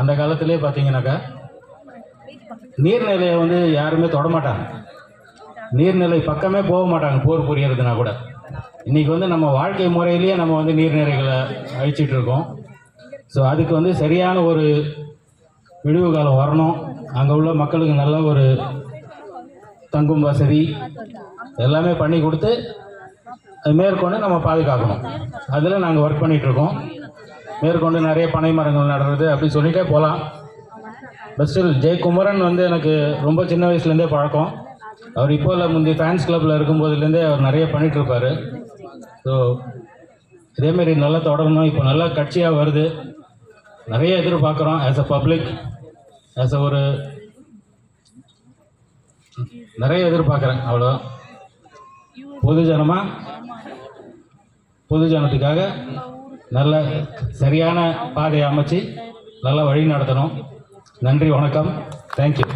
அந்த காலத்திலே பார்த்தீங்கன்னாக்கா நீர்நிலையை வந்து யாருமே தொட மாட்டாங்க. நீர்நிலை பக்கமே போக மாட்டாங்க போர் புரியறதுனா கூட. இன்றைக்கி வந்து நம்ம வாழ்க்கை முறையிலேயே நம்ம வந்து நீர்நிலைகளை அழிச்சிட்டு இருக்கோம். ஸோ அதுக்கு வந்து சரியான ஒரு விடிவு காலம் வரணும். அங்கே உள்ள மக்களுக்கு நல்ல ஒரு தங்கும் வசதி எல்லாமே பண்ணி கொடுத்து அது மேற்கொண்டு நம்ம பாதுகாக்கணும். அதில் நாங்கள் ஒர்க் பண்ணிகிட்ருக்கோம் மேற்கொண்டு நிறைய பனை மரங்கள் நடுறது அப்படின்னு சொல்லிகிட்டே போகலாம் பட் ஸ்டில் ஜெயக்குமரன் வந்து எனக்கு ரொம்ப சின்ன வயசுலேருந்தே பழக்கம். அவர் இப்போ இல்லை முந்தைய ஃபேன்ஸ் கிளப்பில் இருக்கும்போதுலேருந்தே அவர் நிறைய பண்ணிகிட்ருப்பார் ஸோ இதேமாரி நல்லா தொடரணும் இப்போ நல்லா கட்சியாக வருது. நிறைய எதிர்பார்க்குறோம். As a public as a ஒரு நிறைய எதிர்பார்க்குறேன். அவ்வளோ பொதுஜனமாக பொதுஜனத்துக்காக நல்ல சரியான பாதையை அமைச்சு நல்லா வழி நடத்தணும். நன்றி வணக்கம். தேங்க்யூ